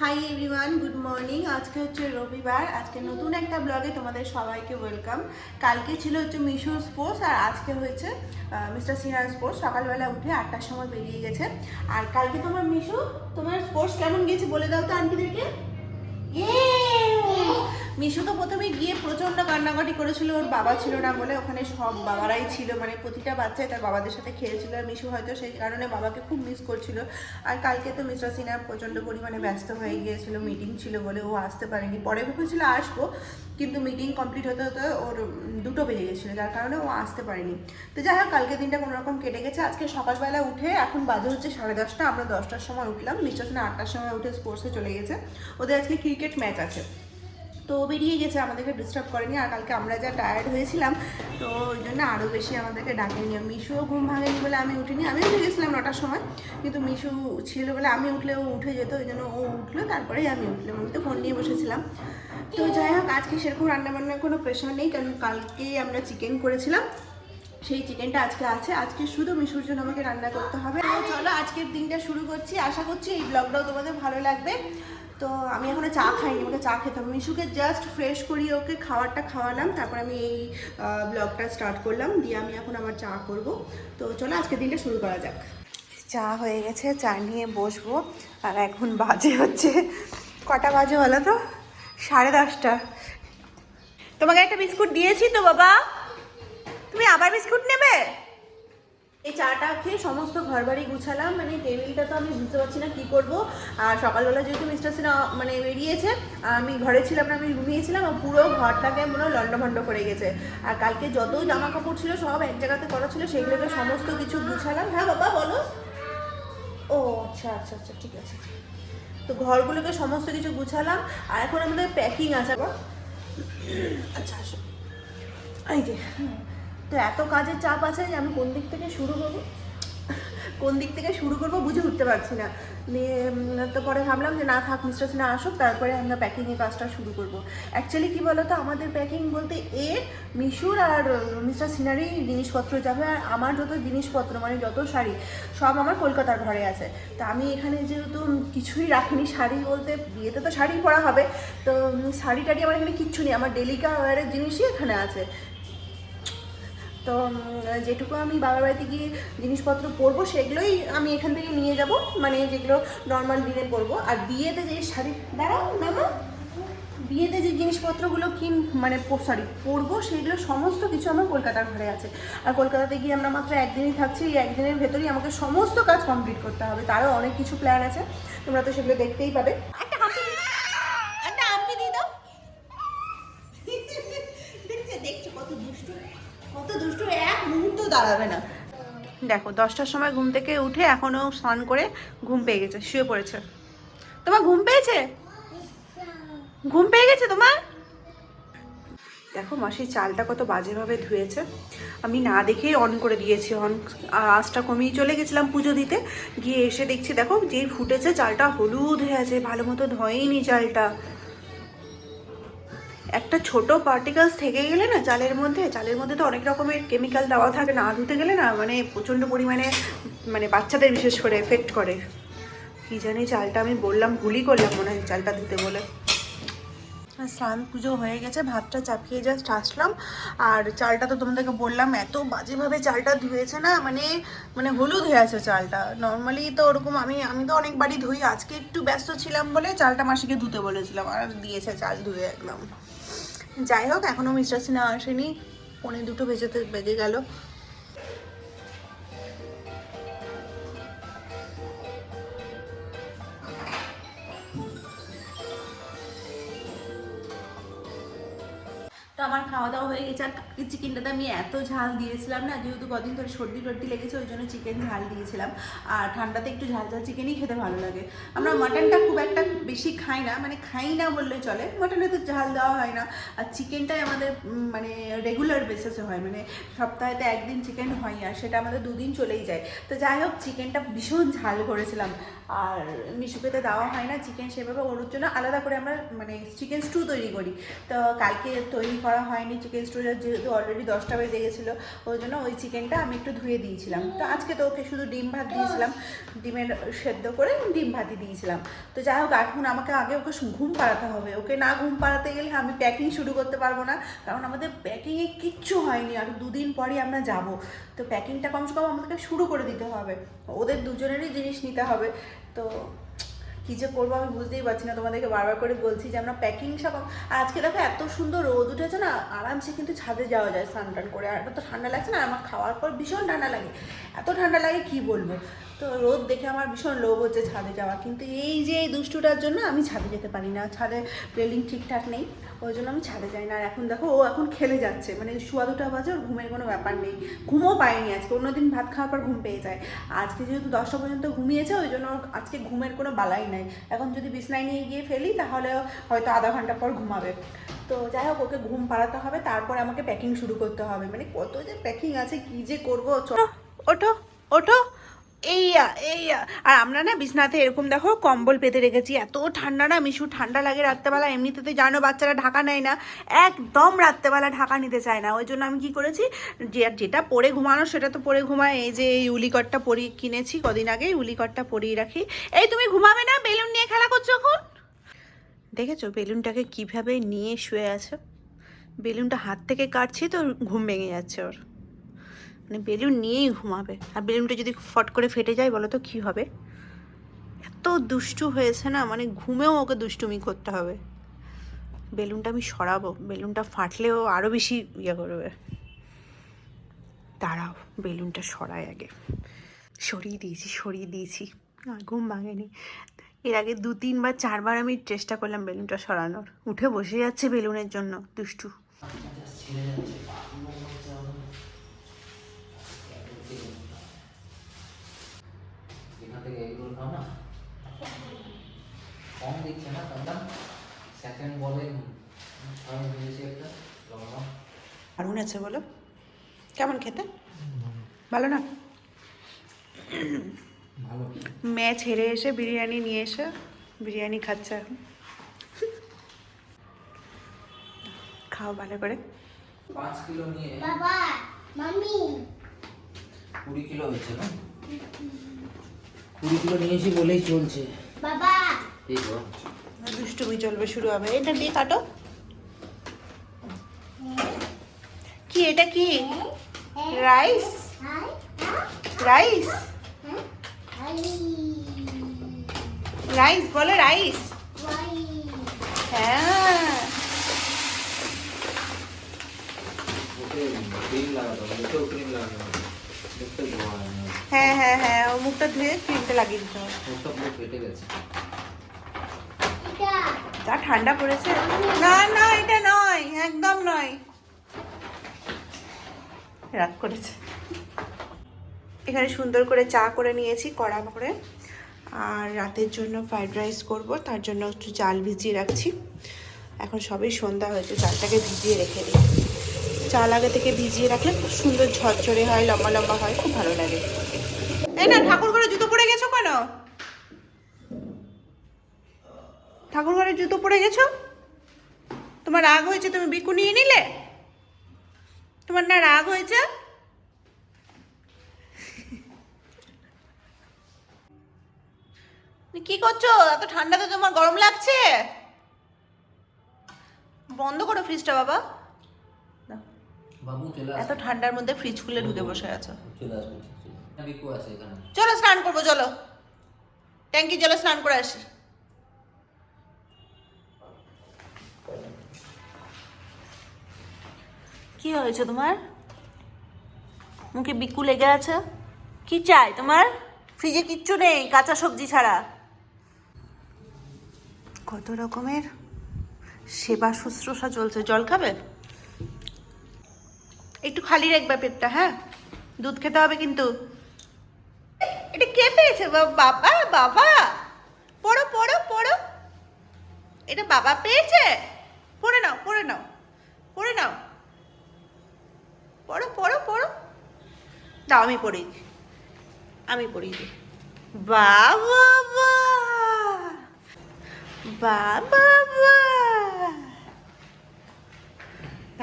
Hi everyone good morning আজকে হচ্ছে রবিবার। আজকে নতুন একটা ব্লগে তোমাদের সবাইকে ওয়েলকাম কালকে ছিল হচ্ছে মিশো স্পোর্টস আর আজকে হয়েছে মিস্টার সিনহার স্পোর্টস সকালবেলা উঠে আটটার সময় বেরিয়ে গেছে। আর কালকে তোমার মিশো তোমার স্পোর্টস কেমন গেছে বলে দাও তো আন্টিদেরকে মিশু তো প্রথমে গিয়ে প্রচণ্ড কান্নাকাটি করেছিল, ওর বাবা ছিল না বলে ওখানে সব বাবারাই ছিল মানে প্রতিটা বাচ্চাই তার বাবাদের সাথে খেলেছিল। আর মিশু হয়তো সেই কারণে বাবাকে খুব মিস করছিল। আর কালকে তো মিস্টার সিনহা প্রচণ্ড পরিমাণে ব্যস্ত হয়ে গিয়েছিল মিটিং ছিল বলে ও আসতে পারেনি। পরে ভেবেছিল আসব, কিন্তু মিটিং কমপ্লিট হতে হতে ওর দুটো বেজে গেছিল, যার কারণে ও আসতে পারেনি। তো যাই হোক কালকে দিনটা কোনো রকম কেটে গেছে। আজকে সকালবেলা উঠে এখন বাজে হচ্ছে সাড়ে দশটা, আমরা দশটার সময় উঠলাম। মিস্টার সিনহা আটটার সময় উঠে স্পোর্টসে চলে গেছে। ওদের আজকে ক্রিকেট ম্যাচ আছে। তো বেরিয়ে গেছে, আমাদেরকে ডিস্টার্ব করেনি আর কালকে আমরা যা টায়ার্ড হয়েছিলাম, তো ওই জন্য আরও বেশি আমাদেরকে ডাকেনি। মিশুও ঘুম ভাঙেনি বলে আমি উঠিনি। আমি উঠে গেছিলাম নটার সময়, কিন্তু মিশু ছিল বলে আমি উঠলে ও উঠে যেত, ওই জন্য ও উঠল, তারপরেই আমি উঠলাম। আমি তো ফোন নিয়ে বসেছিলাম। তো যাই হোক, আজকে সেরকম রান্নাবান্নার কোনো প্রেশার নেই, কারণ কালকেই আমরা চিকেন করেছিলাম। সেই চিকেনটা আজকে আছে। আজকে শুধু মিশুর জন্য আমাকে রান্না করতে হবে। চলো আজকের দিনটা শুরু করছি। আশা করছি এই ব্লগটাও তোমাদের ভালো লাগবে। তো আমি এখনও চা খাইনি, আমাকে চা খেতাম মিশুকে জাস্ট ফ্রেশ করিয়ে ওকে খাবারটা খাওয়ালাম, তারপর আমি এই ব্লগটা স্টার্ট করলাম, দিয়ে আমি এখন আমার চা করব। তো চলো আজকের দিনটা শুরু করা যাক। চা হয়ে গেছে, চা নিয়ে বসবো। আর এখন বাজে হচ্ছে কটা বাজে বলো তো? সাড়ে দশটা। তোমাকে একটা বিস্কুট দিয়েছি তো বাবা। তুমি আবার বিস্কুট নেবে? এই চাটা খেয়ে সমস্ত ঘর বাড়ি গুছালাম। মানে টেবিলটা তো আমি বুঝতে পারছি না কি করব। আর সকালবেলা যেহেতু মিস্টার সিনহা মানে বেরিয়েছে, আমি ঘরে ছিলাম না, আমি ঘুমিয়েছিলাম আর পুরো ঘরটাকে মনে হয় লন্ডভন্ড করে গেছে। আর কালকে যত জামা কাপড় ছিল, সব এক জায়গাতে করা ছিল, সেগুলোকে সমস্ত কিছু গুছালাম। হ্যাঁ বাবা, বলো। ও আচ্ছা আচ্ছা আচ্ছা ঠিক আছে। তো ঘরগুলোকে সমস্ত কিছু গুছালাম। আর এখন আমাদের প্যাকিং আছে আচ্ছা আসো। এই যে তো এত কাজের চাপ আছে যে আমি কোন দিক থেকে শুরু করব? কোন দিক থেকে শুরু করব বুঝে উঠতে পারছি না। তো পরে ভাবলাম যে না থাক মিস্টার সিনহা আসুক, তারপরে আমরা প্যাকিংয়ের কাজটা শুরু করব। অ্যাকচুয়ালি কি বলতো, আমাদের প্যাকিং বলতে এ, মিশুর আর মিস্টার সিনারি জিনিসপত্র যাবে আর আমার যত জিনিসপত্র মানে যত শাড়ি, সব আমার কলকাতার ঘরে আছে। তা আমি এখানে যেহেতু কিছুই রাখিনি শাড়ি বলতে, বিয়েতে তো শাড়ি পরা হবে। তো শাড়ি টাড়ি আমার এখানে কিচ্ছু নেই, আমার ডেলিকা ওয়ারের জিনিসই এখানে আছে। তো যেটুকু আমি বাবার বাড়িতে গিয়ে জিনিসপত্র পরবো, সেগুলোই আমি এখান থেকে নিয়ে যাব। মানে যেগুলো নর্মাল দিনে পরবো। আর বিয়েতে যে শাড়ি, দাঁড়াও নামো বিয়েতে যে জিনিসপত্রগুলো কিন মানে সরি পরবো, সেগুলো সমস্ত কিছু আমার কলকাতার ঘরে আছে। আর কলকাতাতে গিয়ে আমরা মাত্র একদিনই থাকছি, এই একদিনের ভেতরেই আমাকে সমস্ত কাজ কমপ্লিট করতে হবে। তারও অনেক কিছু প্ল্যান আছে। তোমরা তো সেগুলো দেখতেই পাবে একটা হাম্পি একটা হাম্পি দিয়ে দাও দেখছ দেখছ কত দুষ্টু দাঁড়াবে না। দেখো, দশটার সময় ঘুম থেকে উঠে এখনও স্নান করে ঘুম পেয়ে গেছে, শুয়ে পড়েছে। তোমার ঘুম পেয়েছে? ঘুম পেয়ে গেছে তোমার? দেখো মাসির চালটা কত বাজেভাবে ধুয়েছে। আমি না দেখেই অন করে দিয়েছি অন আঁচটা কমিয়ে চলে গেছিলাম পুজো দিতে। গিয়ে এসে দেখছি, দেখো যেই ফুটেছে, চালটা হলুদ হয়ে আছে, ভালো মতো ধোয়নি চালটা। একটা ছোট পার্টিকেলস থেকে গেলে না চালের মধ্যে চালের মধ্যে তো অনেক রকমের কেমিক্যাল দেওয়া থাকে না, ধুতে গেলে না মানে প্রচণ্ড পরিমাণে মানে বাচ্চাদের বিশেষ করে এফেক্ট করে। কি জানি চালটা আমি বললাম ভুলই করলাম মনে হয় চালটা ধুতে বলে। স্নান পুজো হয়ে গেছে, ভাতটা চাপিয়ে জাস্ট আসলাম। আর চালটা তো তোমাদেরকে বললাম, এত বাজেভাবে চালটা ধুয়েছে না মানে মানে হলুদ হয়ে আছে চালটা। নর্মালি তো ওরকম আমি আমি তো অনেকবারই ধুই, আজকে একটু ব্যস্ত ছিলাম বলে চালটা মাসিকে ধুতে বলেছিলাম, আর দিয়েছে চাল ধুয়ে একদম। যাই হোক এখনও মিস্টার সিনহা আসেনি। পনে দুটো বেজেতে বেজে গেল। তো আমার খাওয়া দাওয়া হয়ে গেছে। আর কালকে চিকেনটাতে আমি এত ঝাল দিয়েছিলাম না, যেহেতু কদিন ধরে সর্দি টর্দি লেগেছে, ওই জন্য চিকেন ঝাল দিয়েছিলাম। আর ঠান্ডাতে একটু ঝাল ঝাল চিকেনই খেতে ভালো লাগে। আমরা মাটনটা খুব একটা বেশি খাই না মানে খাই না বললে চলে। মাটনে তো ঝাল দেওয়া হয় না। আর চিকেনটাই আমাদের মানে রেগুলার বেসিসে হয়। মানে সপ্তাহেতে একদিন চিকেন হয় আর সেটা আমাদের দুদিন চলেই যায়। তো যাই হোক চিকেনটা ভীষণ ঝাল করেছিলাম। আর মিশুকেতে দেওয়া হয় না চিকেন সেভাবে, ওর জন্য আলাদা করে আমরা মানে চিকেন স্টু তৈরি করি। তো কালকে তৈরি করা হয়নি চিকেন স্টু যেহেতু অলরেডি দশটা বেজে গেছিল, ওই জন্য ওই চিকেনটা আমি একটু ধুয়ে দিয়েছিলাম। তো আজকে তো ওকে শুধু ডিম ভাত দিয়েছিলাম, ডিমের সেদ্ধ করে ডিম ভাতই দিয়েছিলাম। তো যাই হোক, এখন আমাকে আগে ওকে ঘুম পাড়াতে হবে। ওকে না ঘুম পাড়াতে গেলে আমি প্যাকিং শুরু করতে পারব না, কারণ আমাদের প্যাকিংয়ে কিচ্ছু হয়নি আর দুদিন পরই আমরা যাব। তো প্যাকিংটা কমসে কম আমাদেরকে শুরু করে দিতে হবে। ওদের দুজনেরই জিনিস নিতে হবে। তো কী যে করব আমি বুঝতেই পারছি না। তোমাদেরকে বারবার করে বলছি যে আমরা প্যাকিং সব আর আজকে দেখো এত সুন্দর রোদ উঠেছে না, আরামসে কিন্তু ছাদে যাওয়া যায় স্নান টান করে। আর তো ঠান্ডা লাগছে না, আমার খাওয়ার পর ভীষণ ঠান্ডা লাগে। এত ঠান্ডা লাগে, কি বলব? তো রোদ দেখে আমার ভীষণ লোভ হচ্ছে ছাদে যাওয়া কিন্তু এই যে এই দুষ্টুটার জন্য আমি ছাদে যেতে পারি না। ছাদে রেলিং ঠিকঠাক নেই, ওই জন্য আমি ছাদে যাই না। আর এখন দেখো, ও এখন খেলে যাচ্ছে। মানে শোয়া দুটা বাজে, ওর ঘুমের কোনো ব্যাপার নেই। ঘুমও পায়নি আজকে। অন্যদিন ভাত খাওয়ার পর ঘুম পেয়ে যায়। আজকে যেহেতু দশটা পর্যন্ত ঘুমিয়েছে, ওই জন্য আজকে ঘুমের কোনো বালাই নাই। এখন যদি বিছনায় নিয়ে গিয়ে ফেলি, তাহলে হয়তো আধা ঘণ্টা পর ঘুমাবে। তো যাই হোক, ওকে ঘুম পাড়াতে হবে। তারপর আমাকে প্যাকিং শুরু করতে হবে। মানে কত যে প্যাকিং আছে, কি যে করব? ওঠো ওঠো। এইয়া এইয়া। আর আমরা না বিছনাতে এরকম দেখো কম্বল পেতে রেখেছি। এত ঠান্ডা না, মিশু, ঠান্ডা লাগে রাত্রেবেলা। এমনিতে তো জানো বাচ্চারা ঢাকা নেয় না। একদম রাত্রেবেলা ঢাকা নিতে চায় না। ওই জন্য আমি কি করেছি, যে, যেটা পরে ঘুমানো সেটা তো পরে ঘুমায়। এই যে, এই উলিকটটা পরি কিনেছি কদিন আগে উলিকটটা পরিয়ে রাখি। এই তুমি ঘুমাবে না? বেলুন নিয়ে খেলা করছ এখন? দেখেছ বেলুনটাকে কীভাবে নিয়ে শুয়ে আছে? বেলুনটা হাত থেকে কাটছি তো ঘুম ভেঙে যাচ্ছে ওর। মানে বেলুন নিয়েই ঘুমাবে। আর বেলুনটা যদি ফট করে ফেটে যায়, বলো তো কী হবে? এত দুষ্টু হয়েছে না মানে ঘুমেও ওকে দুষ্টুমি করতে হবে। বেলুনটা আমি সরাবো, বেলুনটা ফাটলেও আরও বেশি ইয়ে করবে। দাঁড়াও, বেলুনটা সরাই আগে। সরিয়ে দিয়েছি সরিয়ে দিয়েছি। আর ঘুম ভাঙেনি। এর আগে দু, তিনবার, চারবার আমি চেষ্টা করলাম বেলুনটা সরানোর। উঠে বসে যাচ্ছে বেলুনের জন্য, দুষ্টু। এখান থেকে এগুলো খাও না। কম দিচ্ছে না দাদা সেকেন্ড বলে ছয় দিয়েছি একটা লবণ দারুণ আছে বলো? কেমন খেতে? ভালো না? ভালো। ম্যাচ হেরে এসে বিরিয়ানি নিয়ে এসে বিরিয়ানি খাচ্ছে এখন। খাও ভালো করে। পাঁচ কিলো নিয়ে বাবা মাম্মি কুড়ি কিলো হয়েছে না? কুড়ি কিলো নিয়েছি বলেই চলছে। বাবা! দুষ্টুমি চলবে শুরু হবে। এটা দিয়ে কাটো। কি এটা কি? রাইস? হ্যাঁ রাইস? রাইস বলো রাইস। হ্যাঁ। ক্রিম লাগাতে হবে। মুখেও ক্রিম লাগাতে হবে। মুখটা ধোয়া হয়। হ্যাঁ হ্যাঁ ও মুখটা ধুয়ে ক্রিমটা লাগিয়ে দিতে হবে। মুখটা পুরো ফেটে গেছে। এটা। যা ঠান্ডা পড়েছে। না না এটা নয় একদম নয়। রাগ করেছে। এখানে সুন্দর করে চা করে নিয়েছি কড়া করে। আর রাতের জন্য ফ্রাইড রাইস করব তার জন্য একটু চাল ভিজিয়ে রাখছি। এখন সবই সন্ধ্যা হয়েছে চালটাকে ভিজিয়ে রেখে দিই। চাল আগে থেকে ভিজিয়ে রাখলে খুব সুন্দর ঝরঝরে হয় লম্বা লম্বা হয় খুব ভালো লাগে। এই না ঠাকুর ঘরে জুতো পরে গেছো কেন? ঠাকুর ঘরে জুতো পরে গেছো? তোমার রাগ হয়েছে তুমি বিকু নিয়ে নিলে? তোমার না রাগ হয়েছে? কি করছ? এত ঠান্ডাতে তোমার গরম লাগছে? বন্ধ করো ফ্রিজটা বাবা। এত ঠান্ডার মধ্যে ফ্রিজ খুলে ঢুকে বসে আছো। চলে বিকু আছে এখানে। চলো স্নান করব চলো। ট্যাঙ্কি জলে স্নান করে আসি। কি হয়েছে তোমার? মুখে বিকু লেগে আছে? কি চাই তোমার? ফ্রিজে কিচ্ছু নেই কাঁচা সবজি ছাড়া। কত রকমের সেবা শুশ্রূষা চলছে। জল খাবে? একটু খালি রাখবে পেটটা হ্যাঁ? দুধ খেতে হবে কিন্তু। পেয়েছে? বাবা বাবা। পড়ো পড়ো পড়ো। এটা বাবা পেয়েছে? পড়ে নাও পড়ে নাও পড়ে নাও। পড়ো পড়ো পড়ো। দাও, আমি পড়ি আমি পড়ি দিই। বাবা বাবা।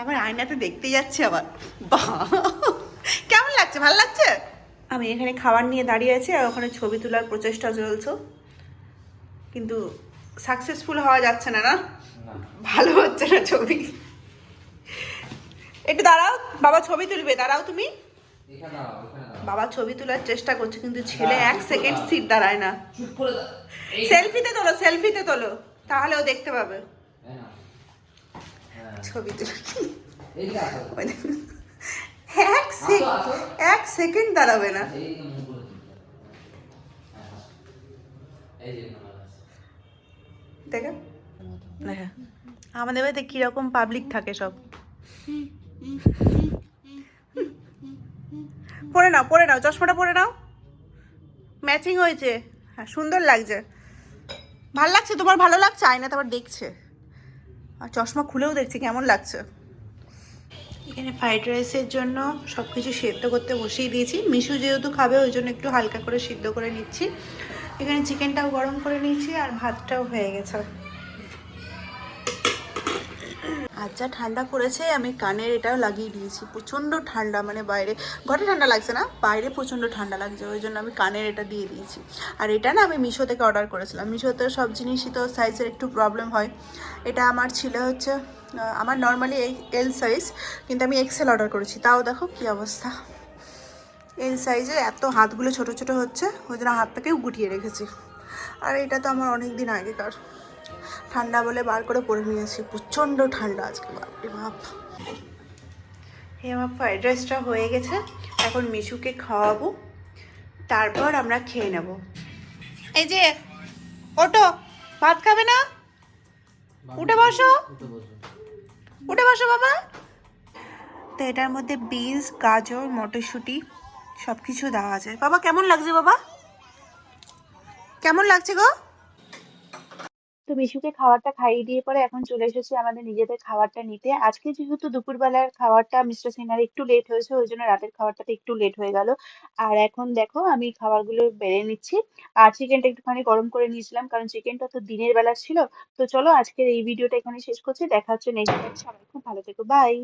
আবার আয়নাতে দেখতে যাচ্ছে আবার। কেমন লাগছে? ভালো লাগছে? আমি এখানে খাবার নিয়ে দাঁড়িয়ে আছি আর ওখানে ছবি তোলার প্রচেষ্টা চলছে। কিন্তু সাকসেসফুল হওয়া যাচ্ছে না না? ভালো হচ্ছে না ছবি। একটু দাঁড়াও বাবা ছবি তুলবে দাঁড়াও তুমি। বাবা ছবি তোলার চেষ্টা করছে কিন্তু ছেলে হ্যাঁ, এক সেকেন্ড সিট দাঁড়ায় না। সেলফিতে তোলো সেলফিতে তোলো তাহলে ও দেখতে পাবে। হ্যাঁ। ছবি তুলে। এক সেক- আসো, আসো। এক সেকেন্ড দাঁড়াবে না। দেখে। দেখা। আমাদের বাড়িতে কীরকম পাবলিক থাকে সব। পরে নাও পরে নাও চশমাটা পরে নাও। ম্যাচিং হয়েছে। হ্যাঁ সুন্দর লাগছে। ভালো লাগছে? তোমার ভালো লাগছে? আয়নাতে আবার দেখছে। আর চশমা খুলেও দেখছে কেমন লাগছে? এখানে ফ্রাইড রাইসের জন্য সব কিছু সেদ্ধ করতে বসিয়ে দিয়েছি। মিশু যেহেতু খাবে, ওই জন্য একটু হালকা করে সিদ্ধ করে নিচ্ছি। এখানে চিকেনটাও গরম করে নিয়েছি আর ভাতটাও হয়ে গেছে। আর যা ঠান্ডা পড়েছে আমি কানের এটাও লাগিয়ে দিয়েছি। প্রচণ্ড ঠান্ডা মানে বাইরে ঘরে ঠান্ডা লাগছে না, বাইরে প্রচণ্ড ঠান্ডা লাগছে, ওই জন্য আমি কানের এটা দিয়ে দিয়েছি। আর এটা না, আমি মিশো থেকে অর্ডার করেছিলাম। মিশোতে সব জিনিসই তো সাইজের একটু প্রবলেম হয়। এটা আমার ছিল হচ্ছে আমার নর্মালি এল সাইজ কিন্তু আমি এক্সেল অর্ডার করেছি। তাও দেখো কী অবস্থা। এল সাইজে এত হাতগুলো ছোট ছোট হচ্ছে, ওই জন্য হাতটাকেও গুটিয়ে রেখেছি। আর এটা তো আমার অনেক দিন আগেকার। ঠান্ডা বলে বার করে পরে নিয়েছি প্রচণ্ড ঠান্ডা আজকে, বাপরে বাপ। এই আমার ফ্রাইড রাইসটা হয়ে গেছে, এখন মিশুকে খাওয়াবো, তারপর আমরা খেয়ে নেব। এই যে, ওটো, ভাত খাবে না? উঠে বসো। উঠে বসো। বাবা। তো এটার মধ্যে বিনস, গাজর, মটরশুঁটি সব কিছু দেওয়া আছে। বাবা, কেমন লাগছে, বাবা? কেমন লাগছে গো? তো মিশুকে খাবারটা খাইয়ে দিয়ে পরে এখন চলে এসেছি আমাদের নিজেদের খাবারটা নিতে। আজকে যেহেতু দুপুরবেলার খাবারটা মিস্টার সিনহার একটু লেট হয়েছে, ওই জন্য রাতের খাবারটাতে একটু লেট হয়ে গেল। আর এখন দেখো, আমি খাবারগুলো বেড়ে নিচ্ছি। আর চিকেনটা একটুখানি গরম করে নিয়েছিলাম, কারণ চিকেনটা তো দিনের বেলা ছিল। তো চলো আজকের এই ভিডিওটা এখানে শেষ করছি। দেখা হচ্ছে নেক্সট সবাই খুব ভালো থেকো। বাই